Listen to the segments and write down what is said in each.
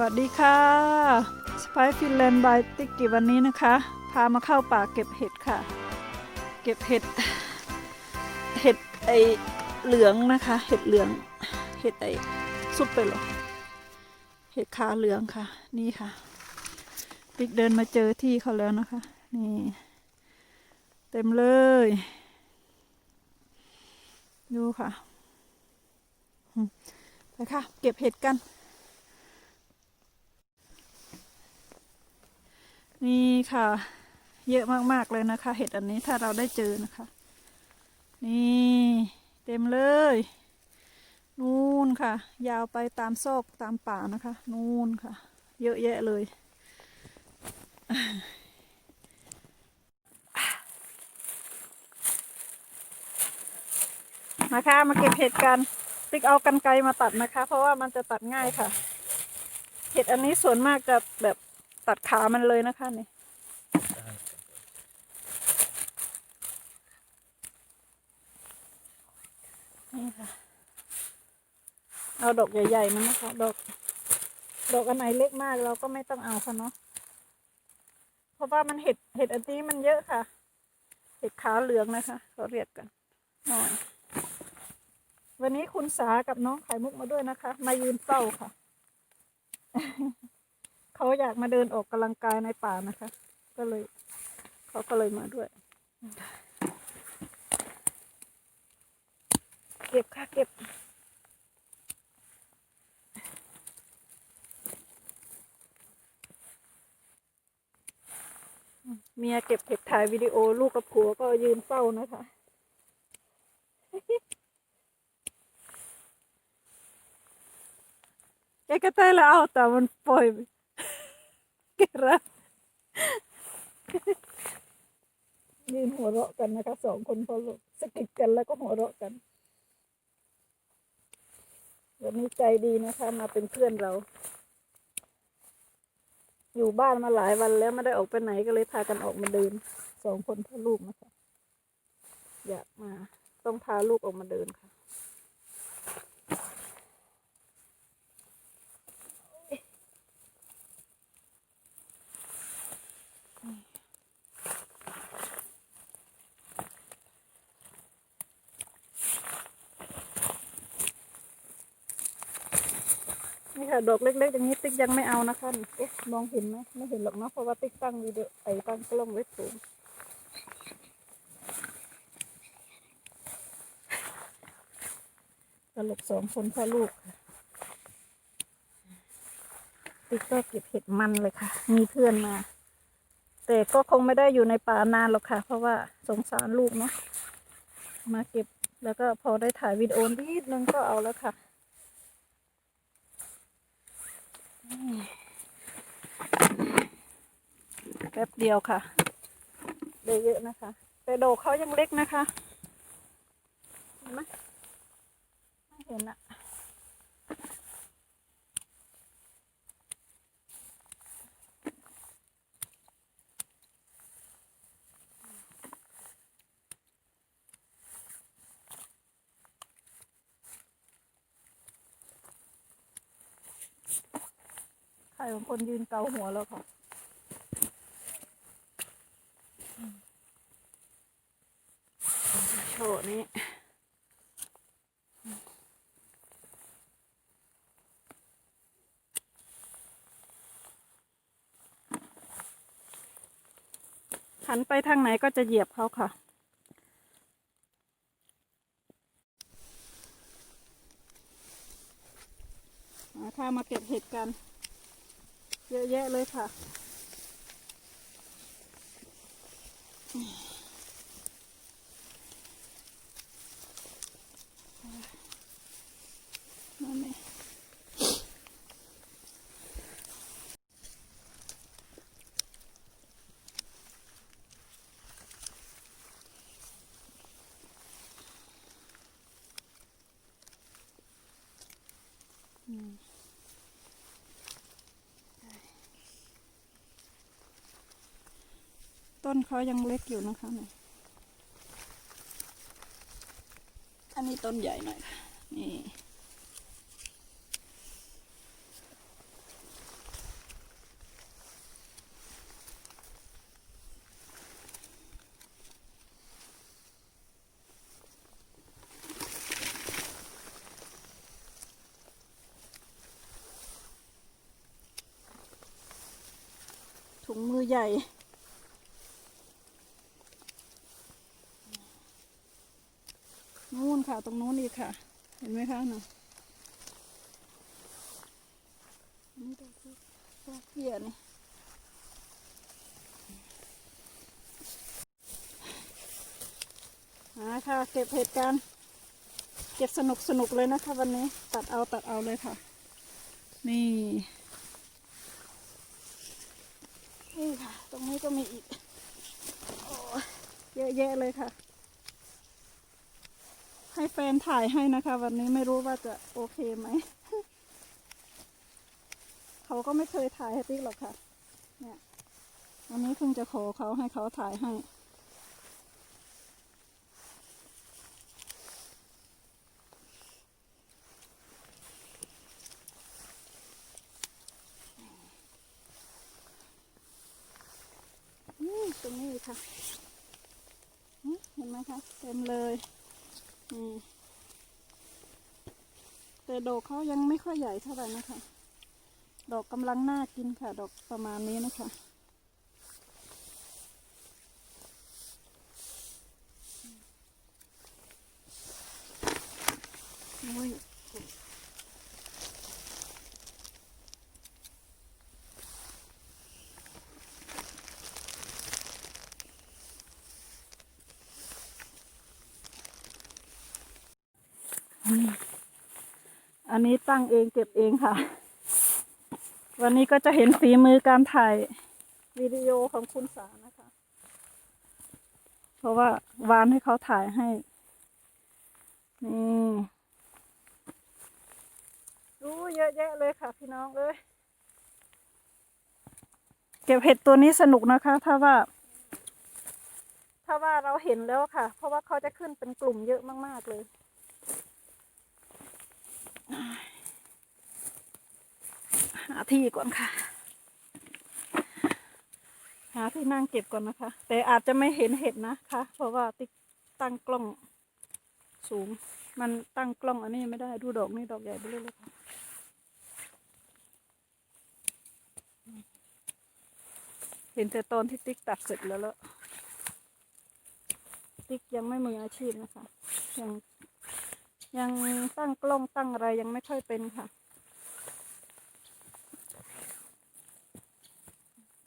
วัสดีค่ะสไปฟินแลนด์บายติกกิวันนี้นะคะ พามาเข้าป่าเก็บเห็ดค่ะ เก็บเห็ด เห็ดไอเหลืองนะคะ เห็ดเหลือง เห็ดไอซุปไปหรอ เห็ดขาเหลืองค่ะ นี่ค่ะติ๊กเดินมาเจอที่เขาแล้วนะคะ นี่ เต็มเลย ดูค่ะ ไปค่ะ เก็บเห็ดกัน นี่ค่ะ เยอะมากๆเลยนะคะ เห็ดอันนี้ถ้าเราได้เจอนะคะ นี่เต็มเลย นู่นค่ะ ยาวไปตามซอกตามป่านะคะ นู่นค่ะ เยอะแยะเลยมาค่ะมาเก็บเห็ดกันติ๊กเอากันไกรมาตัดนะคะ เพราะว่ามันจะตัดง่ายค่ะ เห็ดอันนี้ส่วนมากจะแบบ ตัดขามันเลยนะคะนี่นี่ค่ะ เอาดอกใหญ่ๆมันนะคะดอกดอกอันไหนเล็กมากเราก็ไม่ต้องเอาค่ะเนาะเพราะว่ามันเห็ดเห็ดอันนี้มันเยอะค่ะ เห็ดขาเหลืองนะคะเราเรียกกันหน่อยวันนี้คุณสากับน้องไข่มุกมาด้วยนะคะ มายืนเฝ้าค่ะ เขาอยากมาเดินออกกำลังกายในป่านะคะ ก็เลย เขาก็เลยมาด้วย เก็บค่ะเก็บเมียเก็บเห็ดถ่ายวิดีโอลูกกับผัวก็ยืนเฝ้านะคะ แกก็เต้แล้วเอาแต่มันปล่อยไป ระยืนหัวเราะกันนะคะสองคนพอลูกสะกิดกันแล้วก็หัวเราะกันวันนี้ใจดีนะคะ มาเป็นเพื่อนเรา อยู่บ้านมาหลายวันแล้วไม่ได้ออกไปไหนก็เลยพากันออกมาเดินสองคนพ่อลูกนะคะ อยากมาต้องพาลูกออกมาเดินค่ะ ค่ะดอกเล็กๆอย่างนี้ติ๊กยังไม่เอานะคะเอ๊ะมองเห็นไหมไม่เห็นหรอกเนาะเพราะว่าติ๊กตั้งวิดีโอไอ้ตั้งกล้องไว้สูงตลกสองคนพ่อลูก ติ๊กก็เก็บเห็ดมันเลยค่ะ มีเพื่อนมา แต่ก็คงไม่ได้อยู่ในป่านานหรอกค่ะ เพราะว่าสงสารลูกเนาะมาเก็บแล้วก็พอได้ถ่ายวิดีโอนิดนึงก็เอาแล้วค่ะ แป๊บเดียวค่ะ ได้เยอะนะคะ แต่โดกเขายังเล็กนะคะ เห็นไหมไม่เห็นอะ ใครบางคนยืนเกาหัวแล้วค่ะโชว์นี้หันไปทางไหนก็จะเหยียบเขาค่ะมาค่ะมาเก็บเห็ดกัน เยอะแยะเลยค่ะนั่้นเขายังเล็กอยู่นะคะเนี่ยอันนี้ต้นใหญ่หน่อยนี่ถุงมือใหญ่ ค่ะ ตรงนู้นอีกค่ะ เห็นไหมคะน่ะนี่ดอกดอกเบี้ยนี่มาค่ะ เก็บเห็ดกันเก็บสนุกสนุกเลยนะคะ วันนี้ตัดเอาตัดเอาเลยค่ะ นี่นี่ค่ะ ตรงนี้ก็มีอีกโอ้เยอะแยะเลยค่ะ ให้แฟนถ่ายให้นะคะ วันนี้ไม่รู้ว่าจะโอเคไหม เขาก็ไม่เคยถ่ายให้ติ๊กหรอกค่ะ เนี่ยวันนี้เพิ่งจะขอเขาให้เขาถ่ายให้นี่ตรงนี้ค่ะ เห็นไหมคะ เต็มเลย แต่ดอกเขายังไม่ค่อยใหญ่เท่าไหร่นะคะ ดอกกำลังน่ากินค่ะ ดอกประมาณนี้นะคะ โอ้ย อันนี้ตั้งเองเก็บเองค่ะ วันนี้ก็จะเห็นฝีมือการถ่ายวิดีโอของคุณสานะคะ เพราะว่าวานให้เขาถ่ายให้ นี่รู้เยอะแยะเลยค่ะ พี่น้องเอ้ยเก็บเห็ดตัวนี้สนุกนะคะ ถ้าว่า ถ้าว่าเราเห็นแล้วค่ะ เพราะว่าเขาจะขึ้นเป็นกลุ่มเยอะมาก ๆ เลย หาที่ก่อนค่ะ หาที่นั่งเก็บก่อนนะคะ แต่อาจจะไม่เห็นเห็ดนะคะ เพราะว่าติ๊กตั้งกล้องสูง มันตั้งกล้องอันนี้ไม่ได้ดูดอกนี่ดอกใหญ่ไปเลยเลยค่ะเห็นแต่ตอนที่ติ๊กตัดเสร็จแล้วแล้ว ติ๊กยังไม่มืออาชีพนะคะ ยัง ยังตั้งกล้องตั้งอะไรยังไม่ค่อยเป็นค่ะ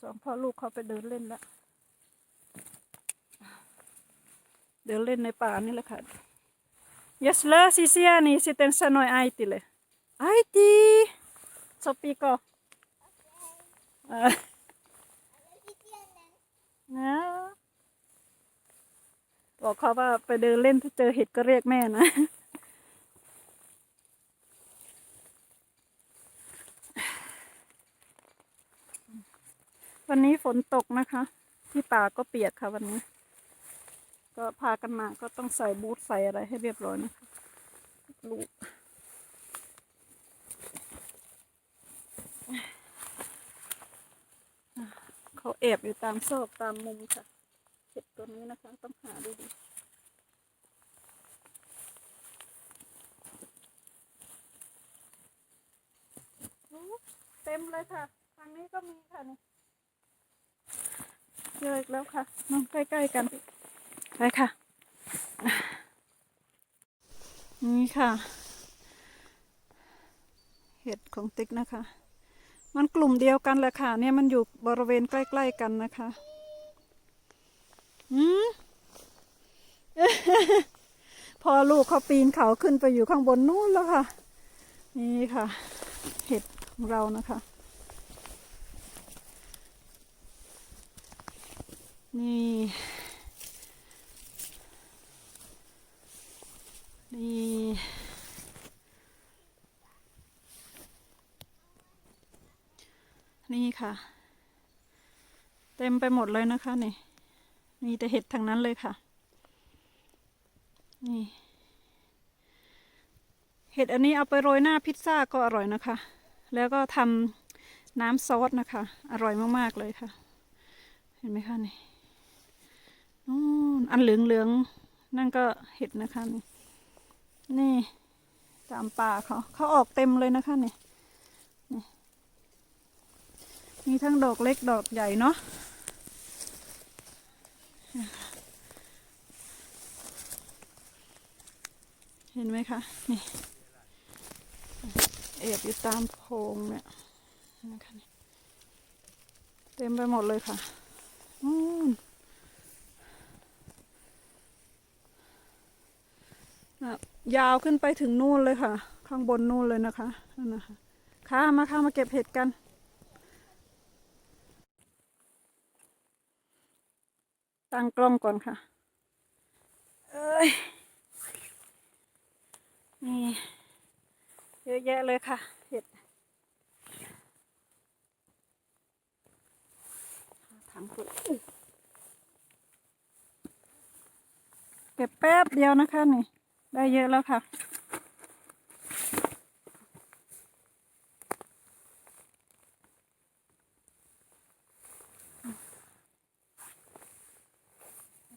สองพ่อลูกเขาไปเดินเล่นแล้วเดินเล่นในป่านี่แหละค่ะ Yes lah sisia ni si ten sanoi aiti le. Aiti. Sopi ko. Ah. Na. บอกเขาว่าไปเดินเล่นถ้าเจอเห็ดก็เรียกแม่นะ วันนี้ฝนตกนะคะ ที่ป่าก็เปียกค่ะวันนี้ ก็พากันมาก็ต้องใส่บูทใส่อะไรให้เรียบร้อยนะคะลูกเขาแอบอยู่ตามซอกตามมุมค่ะเห็ดตัวนี้นะคะ ต้องหาดูดีเต็มเลยค่ะ ทางนี้ก็มีค่ะนี่ เจออีกแล้วค่ะน้องใกล้ๆกันไปค่ะ นี่ค่ะ เห็ดของติ๊กนะคะ มันกลุ่มเดียวกันแหละค่ะ เนี่ยมันอยู่บริเวณใกล้ ๆกันนะคะอืมพอลูกเขาปีนเขาขึ้นไปอยู่ข้างบนนู้นแล้วค่ะ นี่ค่ะ เห็ดของเรานะคะ นี่ นี่ นี่ค่ะ เต็มไปหมดเลยนะคะนี่ มีแต่เห็ดทางนั้นเลยค่ะ นี่ เห็ดอันนี้เอาไปโรยหน้าพิซซ่าก็อร่อยนะคะ แล้วก็ทำน้ำซอสนะคะ อร่อยมาก ๆ เลยค่ะ เห็นไหมคะนี่ นู่นอันเหลืองๆนั่นก็เห็ดนะคะนี่นี่ตามป่าเขาเขาออกเต็มเลยนะคะนี่นี่มีทั้งดอกเล็กดอกใหญ่เนาะเห็นไหมคะนี่แอบอยู่ตามโพรงเนี่ยนะคะนี่เต็มไปหมดเลยค่ะอืมอะ ยาวขึ้นไปถึงนู่นเลยค่ะ ข้างบนนู่นเลยนะคะนั่นนะคะค่ะมาค่ะมาเก็บเห็ดกันตั้งกล้องก่อนค่ะ เอ้ย นี่ เยอะแยะเลยค่ะ เห็ดถังปุ๋ยเก็บแป๊บเดียวนะคะนี่ ได้เยอะแล้วค่ะ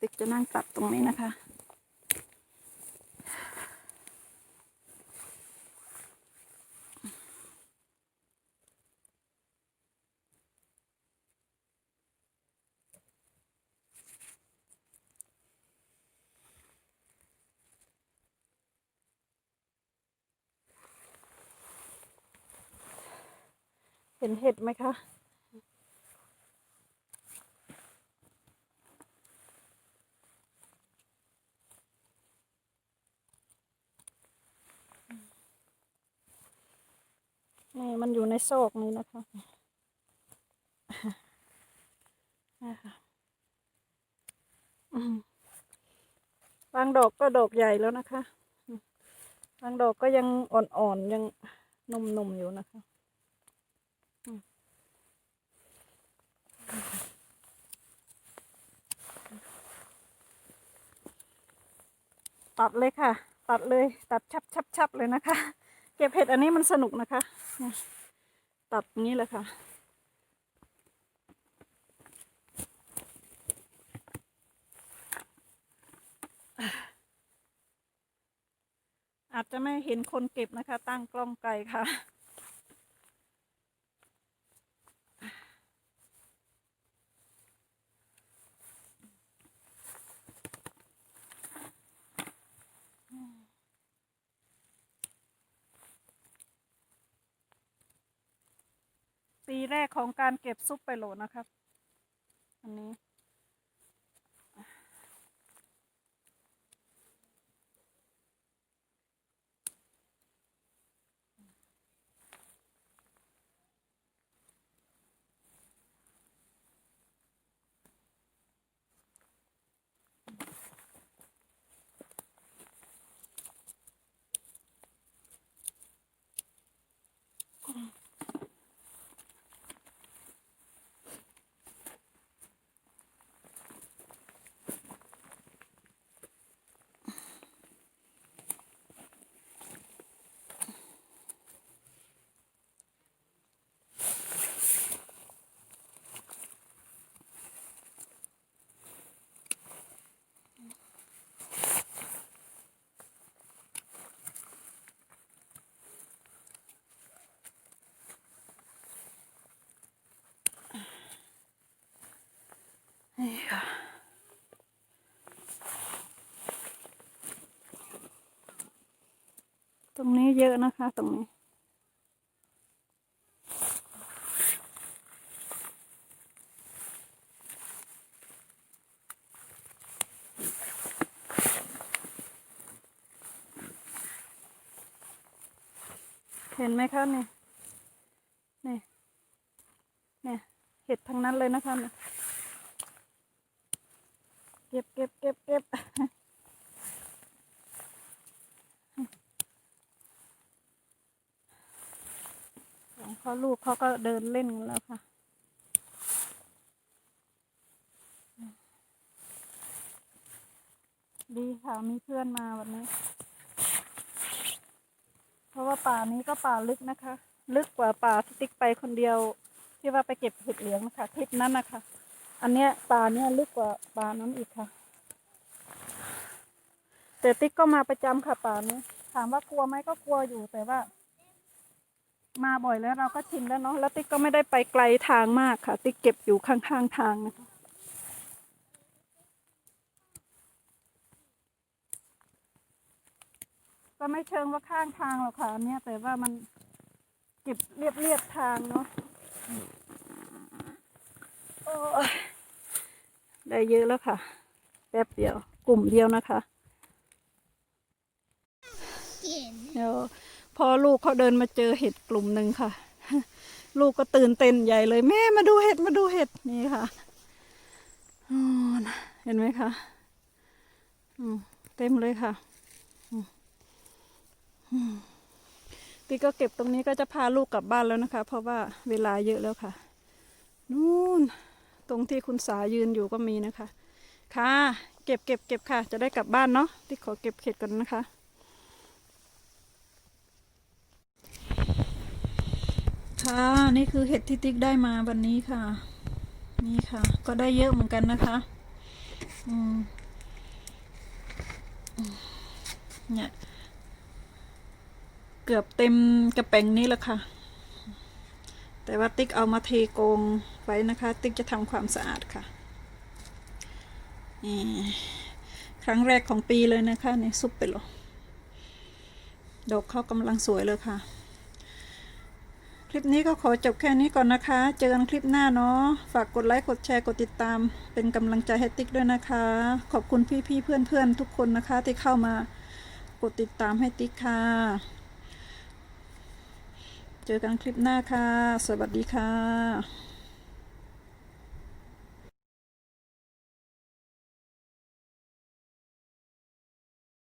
ติ๊กจะนั่งตัดตรงนี้นะคะ เห็นเห็ดไหมคะ นี่มันอยู่ในโซกนี้นะคะนะคะบางดอกก็ดอกใหญ่แล้วนะคะ บางดอกก็ยังอ่อนๆ ยังนุ่มๆ อยู่นะคะ ตัดเลยค่ะ ตัดเลยตัดชับชับชับเลยนะคะ เก็บเห็ดอันนี้มันสนุกนะคะ ตัดงนี้เลยค่ะอาจจะไม่เห็นคนเก็บนะคะ ตั้งกล้องไกลค่ะ ปีแรกของการเก็บซุปไปโหลนะครับอันนี้ เยอะนะคะ ตรงนี้ เห็นไหมคะนี่นี่เนี่ยเห็ดทั้งนั้นเลยนะคะเก็บเก็บเก็บเก็บ สองพ่อลูกเขาก็เดินเล่นแล้วค่ะ ดีค่ะมีเพื่อนมาวันนี้ เพราะว่าป่านี้ก็ป่าลึกนะคะ ลึกกว่าป่าที่ติ๊กไปคนเดียว ที่ว่าไปเก็บเห็ดเหลืองนะคะคลิปนั้นนะคะ อันเนี้ยป่าเนี้ยลึกกว่าป่านั้นอีกค่ะ แต่ติ๊กก็มาประจำค่ะป่านี้ถามว่ากลัวไหมก็กลัวอยู่แต่ว่า มาบ่อยแล้วเราก็ชินแล้วเนาะแล้วติ๊กก็ไม่ได้ไปไกลทางมากค่ะ ติ๊กเก็บอยู่ข้างๆทางนะคะก็ไม่เชิงว่าข้างทางหรอกค่ะอันเนี่ยแต่ว่ามันเก็บเรียบเรียบๆทางเนาะโอ้ยได้เยอะแล้วค่ะ แป๊บเดียวกลุ่มเดียวนะคะเดี๋ยว พอลูกเขาเดินมาเจอเห็ดกลุ่มหนึ่งค่ะ ลูกก็ตื่นเต้นใหญ่เลย แม่มาดูเห็ดมาดูเห็ดนี่ค่ะเห็นไหมคะเต็มเลยค่ะติ๊กก็เก็บตรงนี้ก็จะพาลูกกลับบ้านแล้วนะคะ เพราะว่าเวลาเยอะแล้วค่ะ นู่น ตรงที่คุณสายืนอยู่ก็มีนะคะ ค่ะ เก็บเก็บเก็บค่ะ จะได้กลับบ้านเนาะติ๊กขอเก็บเห็ดก่อนนะคะ ค่ะ นี่คือเห็ดที่ติ๊กได้มาวันนี้ค่ะ นี่ค่ะ ก็ได้เยอะเหมือนกันนะคะ อืมเนี่ย เกือบเต็มกระแป้งนี้แล้วค่ะ แต่ว่าติ๊กเอามาเทกงไว้นะคะ ติ๊กจะทำความสะอาดค่ะนี่ครั้งแรกของปีเลยนะคะนี่ซุปไปหรอดอกเขากำลังสวยเลยค่ะ คลิปนี้ก็ขอจบแค่นี้ก่อนนะคะ เจอกันคลิปหน้าเนาะ ฝากกดไลค์กดแชร์กดติดตาม เป็นกำลังใจให้ติ๊กด้วยนะคะ ขอบคุณพี่ๆเพื่อนๆทุกคนนะคะ ที่เข้ามากดติดตามให้ติ๊กค่ะ เจอกันคลิปหน้าค่ะ สวัสดีค่ะ